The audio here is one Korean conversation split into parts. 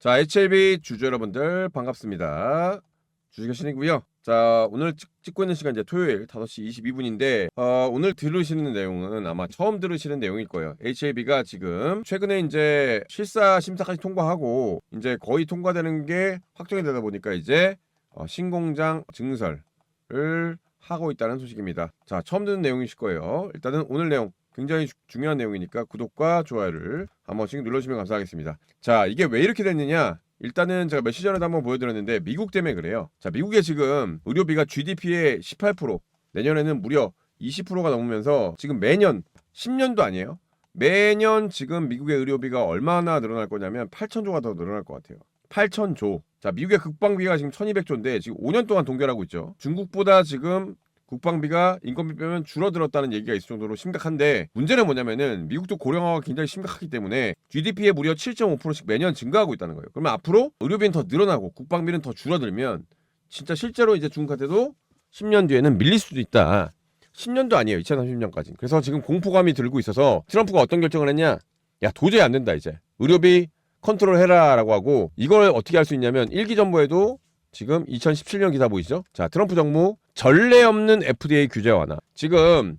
자, HLB 주주 여러분들 반갑습니다. 주식의 신이고요. 자, 오늘 찍, 찍고 있는 시간 이제 토요일 5시 22분인데 어, 오늘 들으시는 내용은 아마 처음 들으시는 내용일 거예요. HLB가 지금 최근에 이제 실사 심사까지 통과하고 이제 거의 통과되는 게 확정이 되다 보니까 이제 어, 신공장 증설을 하고 있다는 소식입니다. 자, 처음 듣는 내용이실 거예요. 일단은 오늘 내용 굉장히 주- 중요한 내용이니까 구독과 좋아요를 한 번씩 눌러주시면 감사하겠습니다. 자, 이게 왜 이렇게 됐느냐? 일단은 제가 며칠 전에도 한번 보여드렸는데 미국 때문에 그래요. 자, 미국에 지금 의료비가 GDP의 18% 내년에는 무려 20%가 넘으면서 지금 매년 10년도 아니에요. 매년 지금 미국의 의료비가 얼마나 늘어날 거냐면 8천조가 더 늘어날 것 같아요. 8천조. 자, 미국의 국방비가 지금 1200조인데 지금 5년 동안 동결하고 있죠. 중국보다 지금 국방비가 인건비 빼면 줄어들었다는 얘기가 있을 정도로 심각한데 문제는 뭐냐면은 미국도 고령화가 굉장히 심각하기 때문에 GDP의 무려 7.5%씩 매년 증가하고 있다는 거예요. 그러면 앞으로 의료비는 더 늘어나고 국방비는 더 줄어들면 진짜 실제로 이제 중국한테도 10년 뒤에는 밀릴 수도 있다. 10년도 아니에요. 2030년까지. 그래서 지금 공포감이 들고 있어서 트럼프가 어떤 결정을 했냐? 야 도저히 안 된다 이제 의료비 컨트롤 해라라고 하고 이걸 어떻게 할 수 있냐면 일기 정부에도 지금 2017년 기사 보이시죠? 자 트럼프 정부 전례 없는 FDA 규제 완화. 지금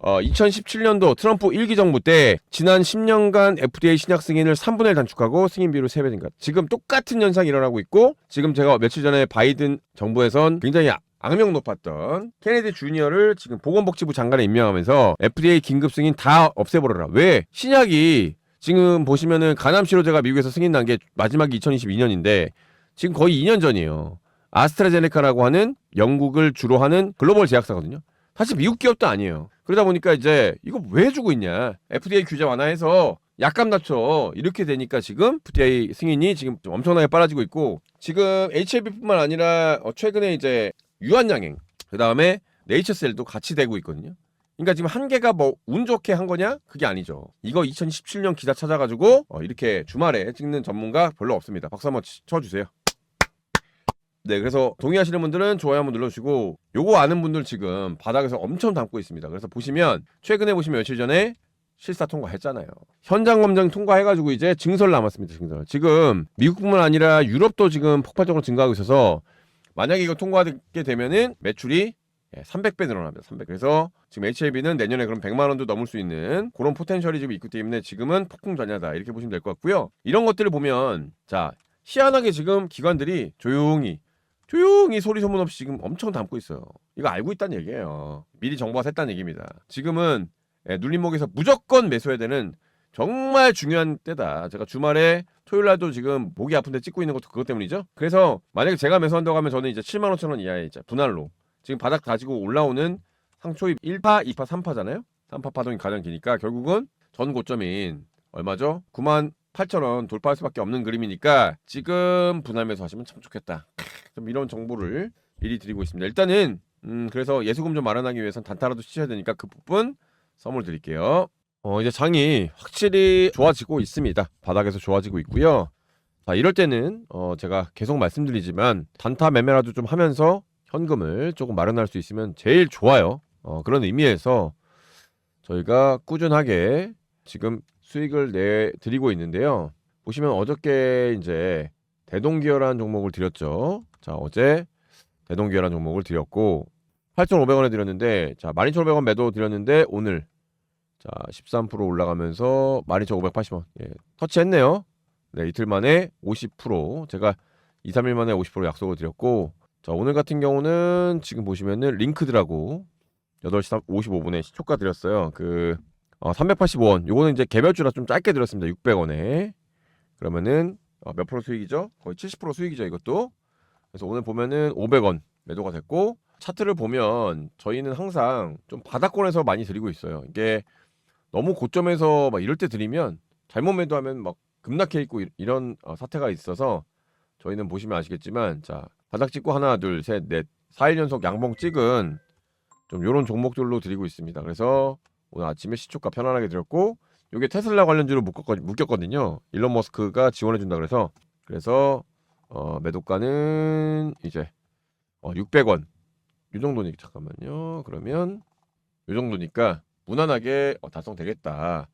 어, 2017년도 트럼프 일기 정부 때 지난 10년간 FDA 신약 승인을 3분의 1 단축하고 승인비로 3배 증가. 지금 똑같은 현상이 일어나고 있고 지금 제가 며칠 전에 바이든 정부에선 굉장히 아- 악명 높았던 케네디 주니어를 지금 보건복지부 장관에 임명하면서 FDA 긴급 승인 다 없애버려라. 왜? 신약이 지금 보시면은 간암 치료제가 미국에서 승인 난 게 마지막이 2022년인데 지금 거의 2년 전이에요. 아스트라제네카라고 하는 영국을 주로 하는 글로벌 제약사거든요. 사실 미국 기업도 아니에요. 그러다 보니까 이제 이거 왜 주고 있냐? FDA 규제 완화해서 약값 낮춰 이렇게 되니까 지금 FDA 승인이 지금 좀 엄청나게 빨라지고 있고 지금 HLB뿐만 아니라 어, 최근에 이제 유한양행 그 다음에 네이처셀도 같이 되고 있거든요. 그러니까 지금 한 개가 뭐 운 좋게 한 거냐? 그게 아니죠. 이거 2017년 기사 찾아가지고 어, 이렇게 주말에 찍는 전문가 별로 없습니다. 박수 한번 치- 쳐주세요. 네, 그래서 동의하시는 분들은 좋아요 한번 눌러주시고 요거 아는 분들 지금 바닥에서 엄청 담고 있습니다. 그래서 보시면 최근에 보시면 며칠 전에 실사 통과했잖아요. 현장 검증 통과해가지고 이제 증설 남았습니다. 증설. 지금 미국뿐만 아니라 유럽도 지금 폭발적으로 증가하고 있어서 만약에 이거 통과하게 되면은 매출이 300배 늘어납니다. 300. 그래서 지금 HLB는 내년에 그럼 100만 원도 넘을 수 있는 그런 포텐셜이 지금 있기 때문에 지금은 폭풍 전야다 이렇게 보시면 될 것 같고요. 이런 것들을 보면 자 희한하게 지금 기관들이 조용히 조용히 소리 소문 없이 지금 엄청 담고 있어요. 이거 알고 있다는 얘기예요. 미리 정보가 샜다는 얘기입니다. 지금은 예, 눌림목에서 무조건 매수해야 되는 정말 중요한 때다. 제가 주말에 토요일 날도 지금 목이 아픈데 찍고 있는 것도 그것 때문이죠. 그래서 만약에 제가 매수한다고 하면 저는 이제 7만 5천 원 이하의 이제 분할로 지금 바닥 다지고 올라오는 상초입 1파, 2파, 3파잖아요. 3파 파동이 가장 기니까 결국은 전 고점인 얼마죠? 9만 8천 원 돌파할 수밖에 없는 그림이니까 지금 분할 매수하시면 참 좋겠다. 좀 이런 정보를 미리 드리고 있습니다. 일단은 음 그래서 예수금 좀 마련하기 위해선 단타라도 치셔야 되니까 그 부분 선물 드릴게요. 어 이제 장이 확실히 좋아지고 있습니다. 바닥에서 좋아지고 있고요. 자 이럴 때는 어 제가 계속 말씀드리지만 단타 매매라도 좀 하면서 현금을 조금 마련할 수 있으면 제일 좋아요. 어 그런 의미에서 저희가 꾸준하게 지금 수익을 내 드리고 있는데요. 보시면 어저께 이제 대동기어라는 종목을 드렸죠. 자, 어제 대동기어라는 종목을 드렸고 8,500원에 드렸는데 자, 12,500원 매도 드렸는데 오늘 자, 13% 올라가면서 12,580원. 예. 터치했네요. 네, 이틀 만에 50% 제가 2, 3일 만에 50% 약속을 드렸고 자, 오늘 같은 경우는 지금 보시면은 링크드라고 8시 55분에 시초가 드렸어요. 그 어, 385원. 요거는 이제 개별주라 좀 짧게 드렸습니다. 600원에. 그러면은 어, 몇 프로 수익이죠? 거의 70% 수익이죠, 이것도. 그래서 오늘 보면은 500원 매도가 됐고 차트를 보면 저희는 항상 좀 바닥권에서 많이 드리고 있어요. 이게 너무 고점에서 막 이럴 때 드리면 잘못 매도하면 막 급락해 있고 이- 이런 어, 사태가 있어서 저희는 보시면 아시겠지만 자 바닥 찍고 하나 둘 셋 넷 4일 연속 양봉 찍은 좀 요런 종목들로 드리고 있습니다. 그래서 오늘 아침에 시초가 편안하게 드렸고 요게 테슬라 관련주로 묶였거든요. 일론 머스크가 지원해 준다 그래서 그래서 어, 매도가는 이제 어, 600원 이 정도니까 잠깐만요. 그러면 이 정도니까 무난하게 어, 달성되겠다.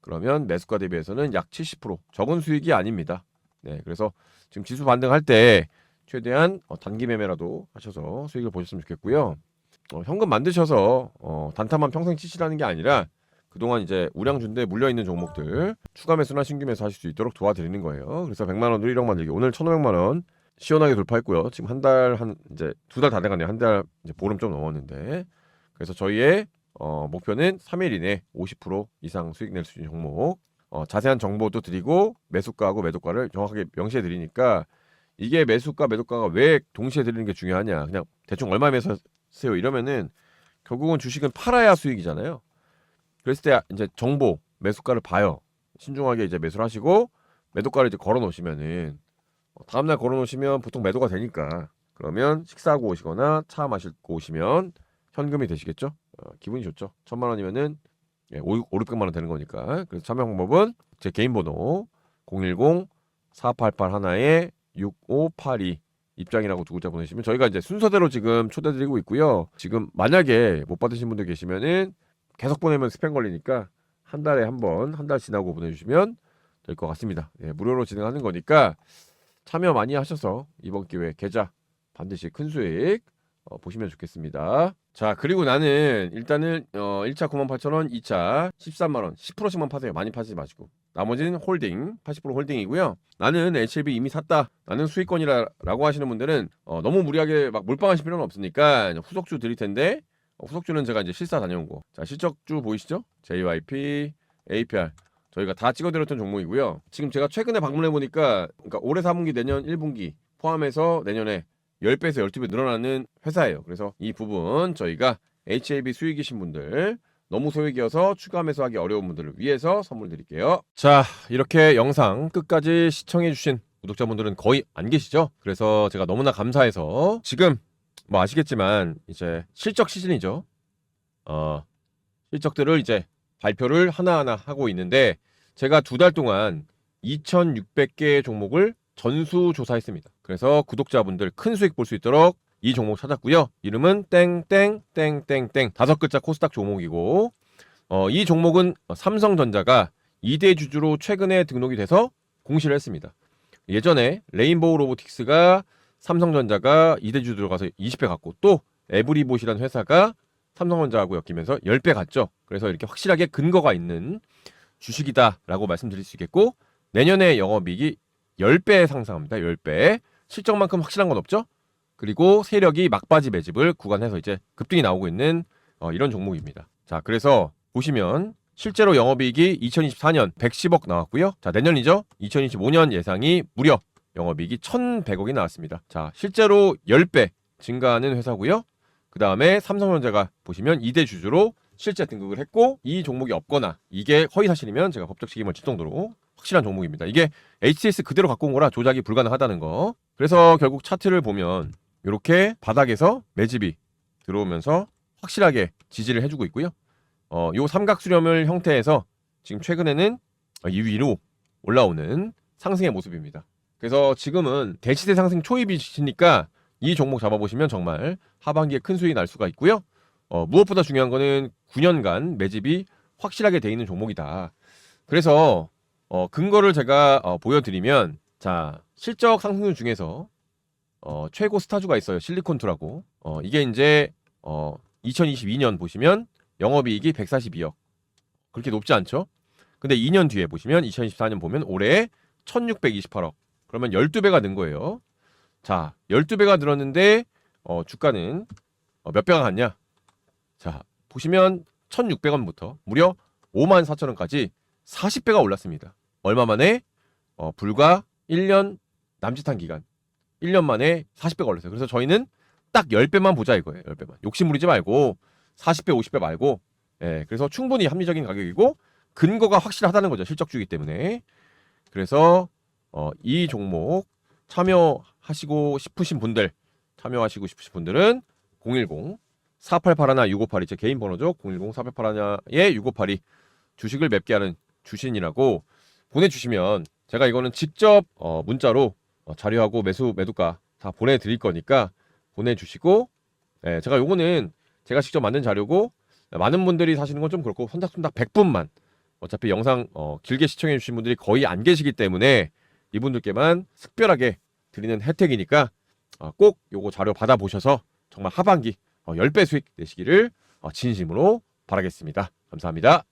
그러면 매수가 대비해서는 약 70% 적은 수익이 아닙니다. 네, 그래서 지금 지수 반등할 때 최대한 어, 단기 매매라도 하셔서 수익을 보셨으면 좋겠고요. 어, 현금 만드셔서 어, 단타만 평생 치시라는 게 아니라 그동안 이제 우량준대 물려 있는 종목들 추가 매수나 신규 매수 하실 수 있도록 도와드리는 거예요. 그래서 100만 원으로 1억 만들기 오늘 1,500만 원 시원하게 돌파했고요. 지금 한달한 이제 두 달 다 돼가네요. 한 달 이제 보름 좀 넘었는데 그래서 저희의 어, 목표는 3일 이내 50% 이상 수익 낼 수 있는 종목 어, 자세한 정보도 드리고 매수가하고 매도가를 정확하게 명시해 드리니까 이게 매수가 매도가가 왜 동시에 드리는 게 중요하냐 그냥 대충 얼마 매수하세요 이러면은 결국은 주식은 팔아야 수익이잖아요. 그랬을 때 이제 정보 매수가를 봐요. 신중하게 이제 매수를 하시고 매도가를 이제 걸어 놓으시면은 어, 다음날 걸어 놓으시면 보통 매도가 되니까 그러면 식사하고 오시거나 차 마시고 오시면 현금이 되시겠죠? 어, 기분이 좋죠. 천만 원이면은 예, 5, 600만 원 되는 거니까. 그래서 참여 방법은 제 개인 번호 010 4881 하나에 6582 입장이라고 두 글자 보내시면 저희가 이제 순서대로 지금 초대드리고 있고요. 지금 만약에 못 받으신 분들 계시면은 계속 보내면 스팸 걸리니까 한 달에 한 번, 한 달 지나고 보내주시면 될 것 같습니다. 예, 무료로 진행하는 거니까 참여 많이 하셔서 이번 기회에 계좌 반드시 큰 수익 어, 보시면 좋겠습니다. 자, 그리고 나는 일단은 어, 1차 98,000원, 2차 13만 원, 10%씩만 파세요. 많이 파지 마시고. 나머지는 홀딩, 80% 홀딩이고요. 나는 HLB 이미 샀다. 나는 수익권이라고 하시는 분들은 어, 너무 무리하게 막 몰빵하실 필요는 없으니까 후속주 드릴 텐데 어, 후속주는 제가 이제 실사 다녀온 거. 자, 실적주 보이시죠? JYP, APR. 저희가 다 찍어드렸던 종목이고요. 지금 제가 최근에 방문해 보니까 그러니까 올해 4분기 내년 1분기 포함해서 내년에 10배에서 12배 늘어나는 회사예요. 그래서 이 부분 저희가 HAB 수익이신 분들 너무 소액이어서 추가 매수하기 어려운 분들을 위해서 선물 드릴게요. 자, 이렇게 영상 끝까지 시청해 주신 구독자분들은 거의 안 계시죠? 그래서 제가 너무나 감사해서 지금 뭐 아시겠지만 이제 실적 시즌이죠. 어, 실적들을 이제 발표를 하나하나 하고 있는데 제가 두 달 동안 2,600개의 종목을 전수 조사했습니다. 그래서 구독자분들 큰 수익 볼 수 있도록 이 종목 찾았고요. 이름은 땡땡땡땡땡 다섯 글자 코스닥 종목이고 어, 이 종목은 삼성전자가 2대 주주로 최근에 등록이 돼서 공시를 했습니다. 예전에 레인보우 로보틱스가 삼성전자가 2대 주주 들어가서 20배 갔고 또 에브리봇이라는 회사가 삼성전자하고 엮이면서 10배 갔죠. 그래서 이렇게 확실하게 근거가 있는 주식이다라고 말씀드릴 수 있겠고 내년에 영업이익이 10배 상승합니다. 10배. 실적만큼 확실한 건 없죠. 그리고 세력이 막바지 매집을 구간해서 이제 급등이 나오고 있는 어, 이런 종목입니다. 자, 그래서 보시면 실제로 영업이익이 2024년 110억 나왔고요. 자, 내년이죠. 2025년 예상이 무려 영업이익이 1,100억이 나왔습니다. 자, 실제로 10배 증가하는 회사고요. 그 다음에 삼성전자가 보시면 2대 주주로 실제 등극을 했고 이 종목이 없거나 이게 허위 사실이면 제가 법적 책임을 질 정도로 확실한 종목입니다. 이게 HTS 그대로 갖고 온 거라 조작이 불가능하다는 거. 그래서 결국 차트를 보면 이렇게 바닥에서 매집이 들어오면서 확실하게 지지를 해주고 있고요. 어, 요 삼각 수렴을 형태에서 지금 최근에는 이 위로 올라오는 상승의 모습입니다. 그래서 지금은 대치대 상승 초입이시니까 이 종목 잡아보시면 정말 하반기에 큰 수익이 날 수가 있고요. 어, 무엇보다 중요한 거는 9년간 매집이 확실하게 돼 있는 종목이다. 그래서 어, 근거를 제가 어, 보여드리면 자 실적 상승률 중에서 어, 최고 스타주가 있어요 실리콘투라고 어, 이게 이제 어, 2022년 보시면 영업이익이 142억 그렇게 높지 않죠? 근데 2년 뒤에 보시면 2024년 보면 올해 1628억 그러면 12배가 는 거예요. 자 12배가 늘었는데 어, 주가는 어, 몇 배가 갔냐? 자 보시면 1600원부터 무려 5만 4천원까지 40배가 올랐습니다. 얼마 만에? 어, 불과 1년 남짓한 기간. 1년 만에 40배가 올랐어요. 그래서 저희는 딱 10배만 보자 이거예요. 10배만. 욕심 부리지 말고 40배, 50배 말고 예, 그래서 충분히 합리적인 가격이고 근거가 확실하다는 거죠. 실적주기 때문에. 그래서 어, 이 종목 참여하시고 싶으신 분들 참여하시고 싶으신 분들은 010 4881 6582제 개인 번호죠. 010 4881에 6582 주식을 맵게 하는 주신이라고 보내주시면 제가 이거는 직접 어, 문자로 어, 자료하고 매수 매도가 다 보내드릴 거니까 보내주시고 예, 제가 요거는 제가 직접 만든 자료고 많은 분들이 사시는 건 좀 그렇고 선착순 딱 100분만 어차피 영상 어, 길게 시청해 주신 분들이 거의 안 계시기 때문에 이분들께만 특별하게 드리는 혜택이니까 어, 꼭 요거 자료 받아보셔서 정말 하반기 어, 10배 수익 내시기를 어, 진심으로 바라겠습니다. 감사합니다.